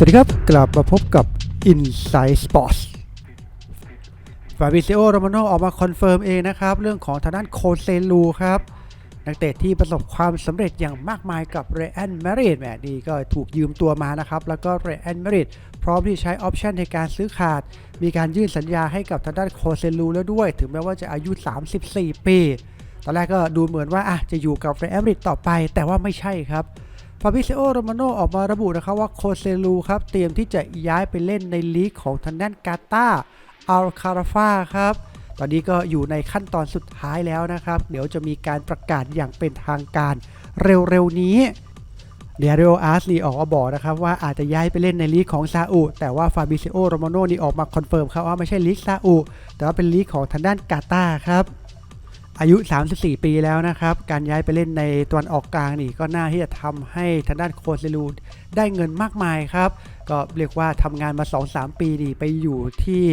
สวัสดีครับ กลับมาพบกับ Inside Sports ฟาบิซิโอโรมาโนออกมาคอนเฟิร์มเองนะครับ เรื่องของทางด้านโคเซลูครับ นักเตะที่ประสบความสำเร็จอย่างมากมายกับเรอันแมริดแหมนี่ก็ถูกยืมตัวมานะครับ แล้วก็เรอันแมริดพร้อมที่ใช้ออปชันในการซื้อขาด มีการยื่นสัญญาให้กับทางด้านโคเซลูแล้วด้วย ถึงแม้ว่าจะอายุ 34 ปี ตอนแรกก็ดูเหมือนว่าอะจะอยู่กับเรอันแมริดต่อไป แต่ว่าไม่ใช่ครับ ฟาบิเซโอโรมาโนออกมาระบุนะครับว่าโคเซลูครับเตรียมที่จะย้ายไปเล่นในลีกของทางด้านกาตาอัลคาราฟาครับ ตอนนี้ก็อยู่ในขั้นตอนสุดท้ายแล้วนะครับ เดี๋ยวจะมีการประกาศอย่างเป็นทางการเร็วๆนี้เดียริโออาร์สลีออกมาบอกนะครับว่าอาจจะย้ายไปเล่นในลีกของซาอุ แต่ว่าฟาบิเซโอโรมาโนนี่ออกมาคอนเฟิร์มครับว่าไม่ใช่ลีกซาอุ แต่ว่าเป็นลีกของทางด้านกาตาครับ อายุ 34 ปีแล้วนะครับ การย้ายไปเล่นในตะวันออกกลางนี่ก็น่าที่จะทำให้ทางด้านโคเซลูได้เงินมากมายครับ ก็เรียกว่าทำงานมา 2-3 ปีนี่ไปอยู่ที่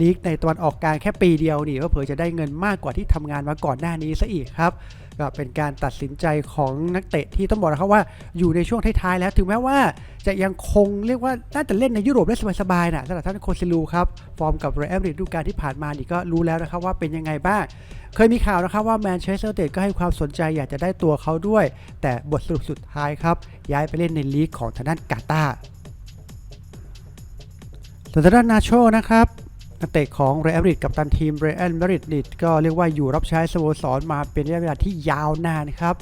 ลีกในตะวันออกกลางแค่ปีเดียวนี่ก็เผื่อจะได้เงินมากกว่าที่ทำงานมาก่อนหน้านี้ซะอีกครับ ก็เป็นการตัดสินใจของนักเตะที่ต้องบอกนะครับว่าอยู่ในช่วงท้ายๆแล้ว ถึงแม้ว่าจะยังคงเรียกว่าน่าจะเล่นในยุโรปได้สบายๆนะสำหรับท่านโคเซลูครับ ฟอร์มกับเรอัลมาดริดฤดูกาลที่ผ่านมานี่ก็รู้แล้วนะครับว่าเป็นยังไงบ้าง เคยมีข่าวนะครับว่าแมนเชสเตอร์เตดก็ให้ความสนใจอยากจะได้ตัวเขาด้วย แต่บทสรุปสุดท้ายครับย้ายไปเล่นในลีกของทางด้านกาตาร์ส่วนทางด้านนาโชนะครับ นักเตะของเรอัลมาดริดกับตันทีมเรอัลมาดริดนี่ก็เรียกว่าอยู่รับใช้สโมสรมาเป็นระยะเวลาที่ยาวนานครับ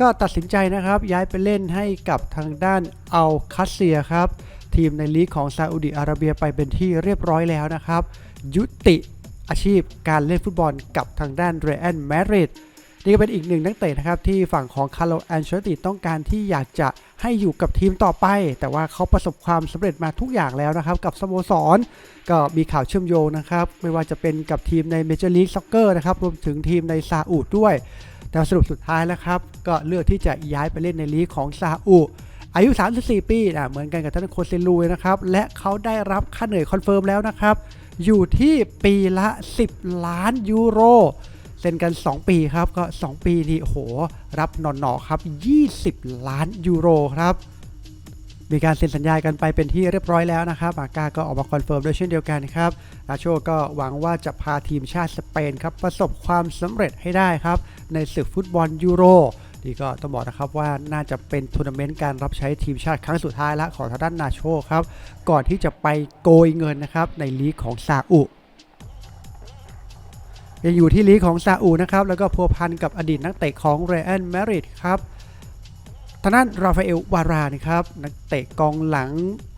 ก็ตัดสินใจนะครับย้ายไปเล่นให้กับทางด้านอัลคัสเซียครับ ทีมในลีกของซาอุดิอาระเบียไปเป็นที่เรียบร้อยแล้วนะครับ ยุติอาชีพการเล่นฟุตบอลกับทางด้านเรอัลมาดริด นี่ก็เป็นอีกหนึ่งนักเตะนะครับที่ฝั่งของคาร์โลแอนเชลติต้องการที่อยากจะให้อยู่กับทีมต่อไป แต่ว่าเขาประสบความสำเร็จมาทุกอย่างแล้วนะครับ กับสโมสร ก็มีข่าวเชื่อมโยงนะครับ ไม่ว่าจะเป็นกับทีมในเมเจอร์ลีกซ็อกเกอร์นะครับ รวมถึงทีมในซาอุดด้วย แต่สรุปสุดท้ายแล้วครับ ก็เลือกที่จะย้ายไปเล่นในลีกของซาอุอายุ 34 ปีนะเหมือนกันกับท่านโคเซลูเลยนะครับ และเขาได้รับค่าเหนื่อยคอนเฟิร์มแล้วนะครับ อยู่ที่ปีละ 10 ล้านยูโร ซ็นกัน 2 ปีครับ ก็ 2 ปีนี่โห รับหนอๆครับ 20 ล้านยูโรครับมีการเซ็นสัญญากันไปเป็นที่เรียบร้อยแล้วนะครับ อาก้าก็ออกมาคอนเฟิร์มด้วยเช่นเดียวกันครับอาโชก็หวังว่าจะพาทีมชาติสเปนครับ ประสบความสำเร็จให้ได้ครับ ในศึกฟุตบอลยูโรนี่ก็ต้องบอกนะครับว่าน่าจะเป็นทัวร์นาเมนต์การรับใช้ทีมชาติครั้งสุดท้ายละของทางด้านนาโชครับ ก่อนที่จะไปโกยเงินนะครับในลีกของซาอุ ยังอยู่ที่ลีกของซาอุนะครับ แล้วก็พัวพันกับอดีตนักเตะของเรอัลมาดริดครับทางด้านราฟาเอลวารานะครับนักเตะกองหลัง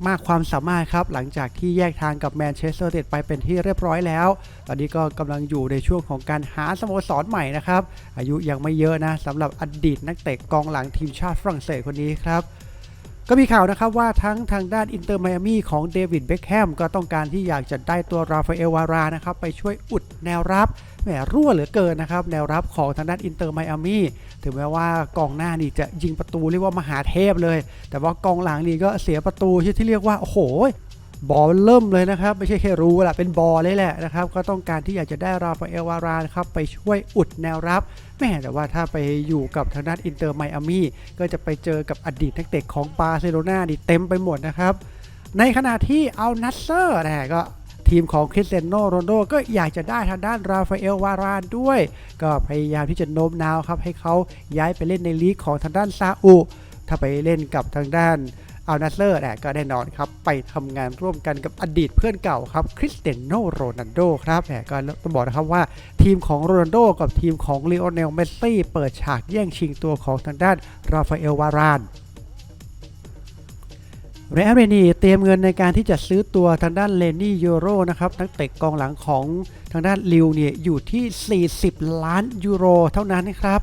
มากความสามารถครับ หลังจากที่แยกทางกับแมนเชสเตอร์เตดไปเป็นที่เรียบร้อยแล้ว ตอนนี้ก็กำลังอยู่ในช่วงของการหาสโมสรใหม่นะครับ อายุยังไม่เยอะนะสำหรับอดีตนักเตะกองหลังทีมชาติฝรั่งเศสคนนี้ครับ ก็มีข่าวนะครับว่าทั้งทางด้านอินเตอร์ไมอามี่ของเดวิดเบคแฮมก็ต้องการที่อยากจะได้ตัวราฟาเอลวารานะครับไปช่วยอุดแนวรับแหมรั่วเหลือเกินนะครับแนวรับของทางด้านอินเตอร์ไมอามี่ถึงแม้ว่ากองหน้านี่จะยิงประตูเรียกว่ามหาเทพเลย แต่ว่ากองหลังนี่ก็เสียประตูที่เรียกว่าโอ้โห บอลเริ่มเลยนะครับ ไม่ใช่แค่รู้แหละเป็นบอลเลยแหละนะครับ ก็ต้องการที่อยากจะได้ราฟาเอลวารานครับไปช่วยอุดแนวรับแม่แต่ว่าถ้าไปอยู่กับทางด้านอินเตอร์ไมอามี่ก็จะไปเจอกับอดีตนักเตะของบาร์เซโลนานี่เต็มไปหมดนะครับ ในขณะที่เอัลนัสเซอร์นะก็ทีมของคริสเตียโนโรนโดก็อยากจะได้ทางด้านราฟาเอลวารานด้วย ก็พยายามที่จะโน้มน้าวครับให้เขาย้ายไปเล่นในลีกของทางด้านซาอุถ้าไปเล่นกับทางด้าน อัลนัสเซอร์ก็แน่นอนครับไปทำงานร่วมกันกับอดีตเพื่อนเก่าครับคริสเตียโนโรนัลโดครับแหมก็ต้องบอกนะครับว่าทีมของโรนัลโดกับทีมของลีโอเนลเมสซี่เปิดฉากแย่งชิงตัวของทางด้านราฟาเอลวารานเรอัลเมนีเตรียมเงินในการที่จะซื้อตัวทางด้านเลนี่ยูโรนะครับนักเตะกองหลังของทางด้านลิวเนี่ยอยู่ที่ 40 ล้านยูโรเท่านั้นนะครับ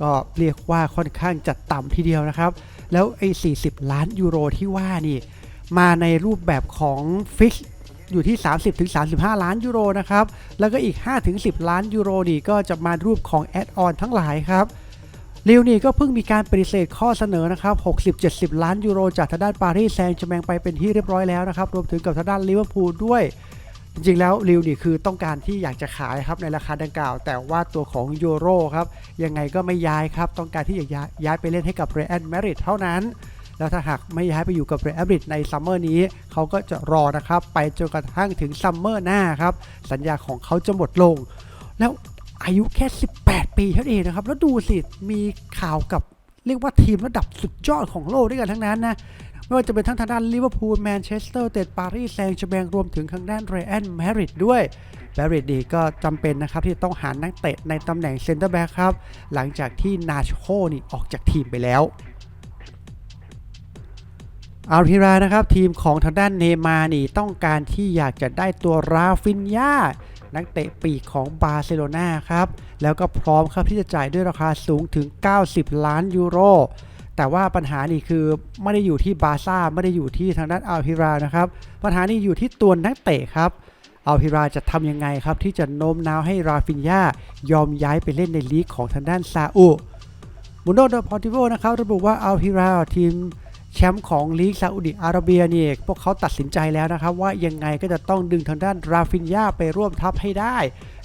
ก็เรียกว่าค่อนข้างจัดต่ำทีเดียวนะครับ แล้วไอ้40 ล้านยูโรที่ว่านี่ มาในรูปแบบของฟิกอยู่ที่ 30-35 ล้านยูโรนะครับ แล้วก็อีก5-10 ล้านยูโรนี่ก็จะมารูปของแอดออนทั้งหลายครับลิวนี่ก็เพิ่งมีการปฏิเสธข้อเสนอนะครับ 60-70 ล้านยูโรจากทางด้านปารีสแซงต์แชร์แมงไปเป็นที่เรียบร้อยแล้วนะครับ รวมถึงกับทางด้านลิเวอร์พูลด้วย จริงๆแล้วลิวนี่คือต้องการที่อยากจะขายครับในราคาดังกล่าว แต่ว่าตัวของยูโรครับยังไงก็ไม่ย้ายครับ ต้องการที่อยากย้ายย้ายไปเล่นให้กับเรอัลมาดริดเท่านั้นแล้วถ้าหากไม่ย้ายไปอยู่กับเรอัลมาดริดในซัมเมอร์นี้เขาก็จะรอนะครับไปจนกระทั่งถึงซัมเมอร์หน้าครับสัญญาของเขาจะหมดลง แล้วอายุแค่ 18 ปีเท่านั้นเองนะครับแล้วดูสิมีข่าวกับ เรียกว่าทีมระดับสุดยอดของโลกด้วยกันทั้งนั้นนะไม่ว่าจะเป็นทั้งทางด้านลิเวอร์พูลแมนเชสเตอร์เตดปารีสแซงต์แชงรวมถึงทางด้านเรอัลมาดริดด้วยแบริดดีก็จำเป็นนะครับที่ต้องหานักเตะในตำแหน่งเซนเตอร์แบ็คครับ หลังจากที่นาโชนี่ออกจากทีมไปแล้วอาริรานะครับทีมของทางด้านเนมานี่ต้องการที่อยากจะได้ตัวราฟินยา นักเตะปีกของบาร์เซโลนาครับ แล้วก็พร้อมครับที่จะจ่ายด้วยราคาสูงถึง 90 ล้านยูโร แต่ว่าปัญหานี่คือไม่ได้อยู่ที่บาร์ซ่าไม่ได้อยู่ที่ทางด้านอัลฮิรานะครับ ปัญหานี่อยู่ที่ตัวนักเตะครับอัลฮิราจะทำยังไงครับ ที่จะโน้มน้าวให้ราฟินยายอมย้ายไปเล่นในลีกของทางด้านซาอุมุนโดดอพอติโวนะครับระบุว่าอัลฮิราทีม แชมป์ของลีกซาอุดิอาระเบียเนี่ยพวกเขาตัดสินใจแล้วนะครับ ว่ายังไงก็จะต้องดึงทางด้านราฟินยาไปร่วมทัพให้ได้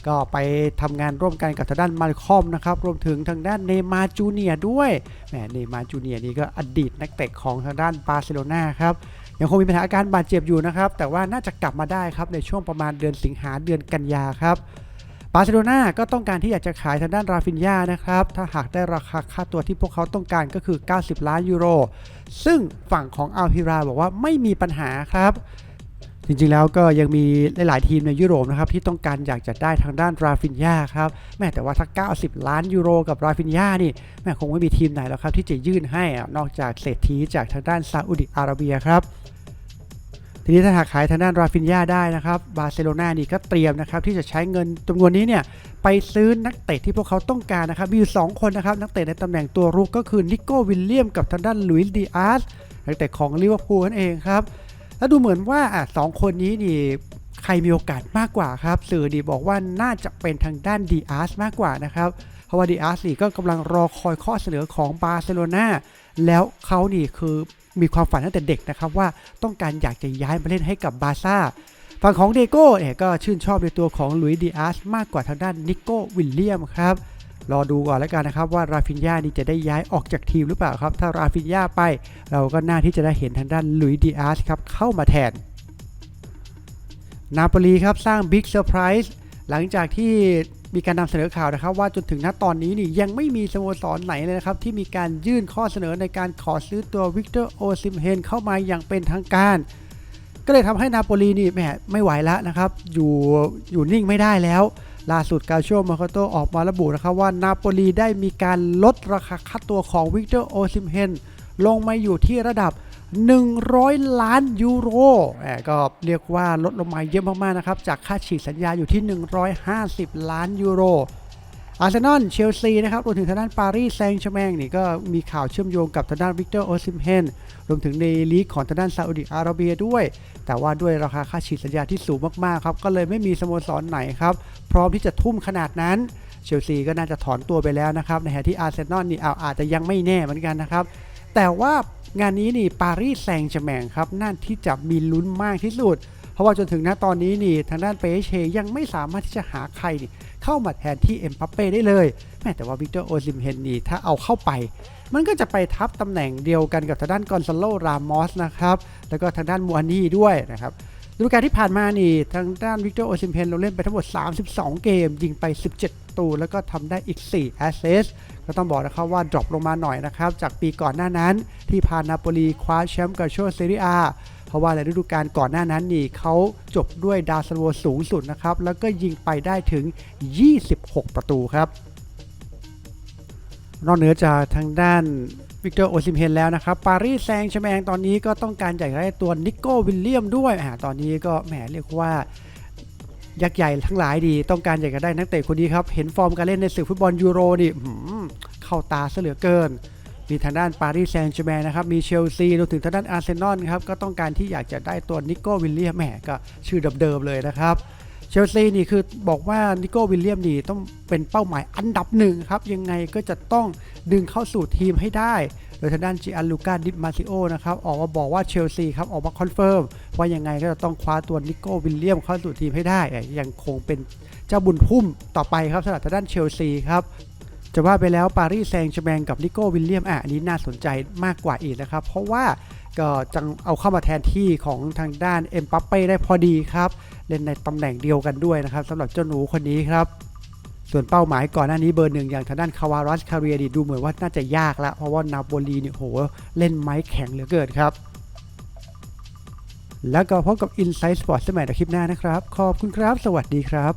ก็ไปทำงานร่วมกันกับทางด้านมาริคอมนะครับรวมถึงทางด้านเนมาร์จูเนียด้วยแหมเนมาร์จูเนียนี่ก็อดีตนักเตะของทางด้านบาร์เซโลนาครับยังคงมีปัญหาอาการบาดเจ็บอยู่นะครับแต่ว่าน่าจะกลับมาได้ครับในช่วงประมาณเดือนสิงหาเดือนกันยาครับ บาร์เซโลนาก็ต้องการที่อยากจะขายทางด้านราฟินยานะครับ ถ้าหากได้ราคาค่าตัวที่พวกเขาต้องการก็คือ 90 ล้านยูโร ซึ่งฝั่งของอัลฮิราบอกว่าไม่มีปัญหาครับ จริงๆแล้วก็ยังมีหลายๆทีมในยุโรปนะครับที่ต้องการอยากจะได้ทางด้านราฟินยาครับ แม่แต่ว่าถ้า 90 ล้านยูโรกับราฟินยานี่แม่คงไม่มีทีมไหนแล้วครับที่จะยื่นให้นอกจากเศรษฐีจากทางด้านซาอุดิอาระเบียครับ ทีนี้ถ้าหากขายทางด้านราฟินยาได้นะครับ บาร์เซโลนานี่ก็เตรียมนะครับที่จะใช้เงินจำนวนนี้เนี่ยไปซื้อนักเตะที่พวกเขาต้องการนะครับ มีอยู่ 2 คนนะครับ นักเตะในตำแหน่งตัวรุกก็คือนิโก้วิลเลียมกับทางด้านลุยส์ดีอาร์สนักเตะของลิเวอร์พูลนั่นเองครับ แล้วดูเหมือนว่าอะสองคนนี้นี่ใครมีโอกาสมากกว่าครับสื่อดีบอกว่าน่าจะเป็นทางด้านดีอาร์สมากกว่านะครับเพราะว่าดีอาร์สนี่ก็กำลังรอคอยข้อเสนอของบาร์เซโลนาแล้วเขานี่คือ มีความฝันตั้งแต่เด็กนะครับว่าต้องการอยากจะย้ายมาเล่นให้กับบาร์ซ่าฝั่งของเดโก้เนี่ยก็ชื่นชอบในตัวของลุยดีอาร์สมากกว่าทางด้านนิโก้วิลเลียมครับรอดูก่อนแล้วกันนะครับว่าราฟินยานี่จะได้ย้ายออกจากทีมหรือเปล่าครับ ถ้าราฟินยาไป เราก็น่าที่จะได้เห็นทางด้านลุยดีอาร์สครับเข้ามาแทน นาโปลีครับสร้างบิ๊กเซอร์ไพรส์หลังจากที่ มีการนำเสนอข่าวนะครับ ว่าจนถึงณตอนนี้นี่ยังไม่มีสโมสรไหนเลยนะครับ ที่มีการยื่นข้อเสนอในการขอซื้อตัววิกเตอร์โอซิมเฮนเข้ามาอย่างเป็นทางการ ก็เลยทำให้นาโปลีนี่แหมไม่ไหวแล้วนะครับ อยู่อยู่นิ่งไม่ได้แล้ว ล่าสุดกาโชมาโคโตออกมาระบุนะครับว่านาโปลีได้มีการลดราคาค่าตัวของวิกเตอร์โอซิมเฮนลงมาอยู่ที่ระดับ 100 ล้านยูโรแก็เรียกว่าลดลงมาเยอะมากๆนะครับ จากค่าฉีกสัญญาอยู่ที่ 150 ล้านยูโร อาร์เซนอล เชลซี นะครับ รวมถึงทางด้านปารีสแซงต์แชร์แมงนี่ก็มีข่าวเชื่อมโยงกับทางด้านวิกเตอร์โอซิมเฮน รวมถึงในลีกของทางด้านซาอุดิอาระเบียด้วย แต่ว่าด้วยราคาค่าฉีดสัญญาที่สูงมากๆครับ ก็เลยไม่มีสโมสรไหนครับ พร้อมที่จะทุ่มขนาดนั้นเชลซีก็น่าจะถอนตัวไปแล้วนะครับ ในขณะที่อาร์เซนอลนี่เอาอาจจะยังไม่แน่เหมือนกันนะครับ แต่ว่า งานนี้นี่ปารีสแซงต์แชร์แมงครับน่าที่จะมีลุ้นมากที่สุด เพราะว่าจนถึงณตอนนี้นี่ทางด้านเปเชยังไม่สามารถที่จะหาใครนี่เข้ามาแทนที่เอ็มบัปเป้ได้เลยแม้แต่ว่าวิกเตอร์โอซิมเฮนนี่ถ้าเอาเข้าไป มันก็จะไปทับตำแหน่งเดียวกันกับทางด้านกอนซาโลรามอสนะครับแล้วก็ทางด้านมูอานี่ด้วยนะครับ ฤดูกาลที่ผ่านมานี่ทางด้านวิกเตอร์โอซิมเฮนเราเล่นไปทั้งหมด 32 เกม ยิงไป 17 ประตู แล้วก็ทำได้อีก 4 แอสเซสก็ต้องบอกนะครับว่าดรอปลงมาหน่อยนะครับ จากปีก่อนหน้านั้น ที่พานาโปลีคว้าแชมป์กับโชเซเรียเพราะว่าในฤดูกาลก่อนหน้านั้นนี่เขาจบด้วยดาวซันโวสูงสุดนะครับ แล้วก็ยิงไปได้ถึง 26 ประตูครับ นอกเหนือจากทางด้าน วิกเตอร์โอซิมเฮนแล้วนะครับปารีสแซงต์แชร์แมงตอนนี้ก็ต้องการอยากได้ตัวนิโก้วิลเลียมด้วยอ่าตอนนี้ก็แหมเรียกว่ายักษ์ใหญ่ทั้งหลายดี ต้องการอยากจะได้นักเตะคนนี้ครับ เห็นฟอร์มการเล่นในศึกฟุตบอลยูโรนี่เข้าตาเหลือเกิน มีทางด้านปารีสแซงต์แชร์แมงนะครับ มีเชลซีรวมถึงทางด้านอาร์เซนอลครับ ก็ต้องการที่อยากจะได้ตัวนิโก้วิลเลียมแหมก็ชื่อเดิมๆเลยนะครับ เชลซีนี่คือบอกว่านิโก้วิลเลียมนี่ต้องเป็นเป้าหมายอันดับหนึ่งครับ ยังไงก็จะต้องดึงเข้าสู่ทีมให้ได้ โดยทางด้านจิอันลูกาดิมาซิโอนะครับออกมาบอกว่าเชลซีครับออกมาคอนเฟิร์มว่ายังไงก็จะต้องคว้าตัวนิโก้วิลเลียมเข้าสู่ทีมให้ได้ ยังคงเป็นเจ้าบุญพุ่มต่อไปครับสำหรับทางด้านเชลซีครับจะว่าไปแล้วปารีสแซงต์แชร์แมงกับนิโก้วิลเลียมอะอันนี้น่าสนใจมากกว่าอีกนะครับ เพราะว่าก็จังเอาเข้ามาแทนที่ของทางด้านเอ็มปัปเป้ได้พอดีครับ เล่นในตำแหน่งเดียวกันด้วยนะครับสำหรับเจ้าหนูคนนี้ครับ ส่วนเป้าหมายก่อนหน้านี้เบอร์หนึ่งอย่างทางด้านคาวารัสคาเรียดีดูเหมือนว่าน่าจะยากละเพราะว่านาโปลีเนี่ยโหเล่นไม้แข็งเหลือเกินครับ แล้วก็พบกับ Inside Sport สมัยในคลิปหน้านะครับ ขอบคุณครับ สวัสดีครับ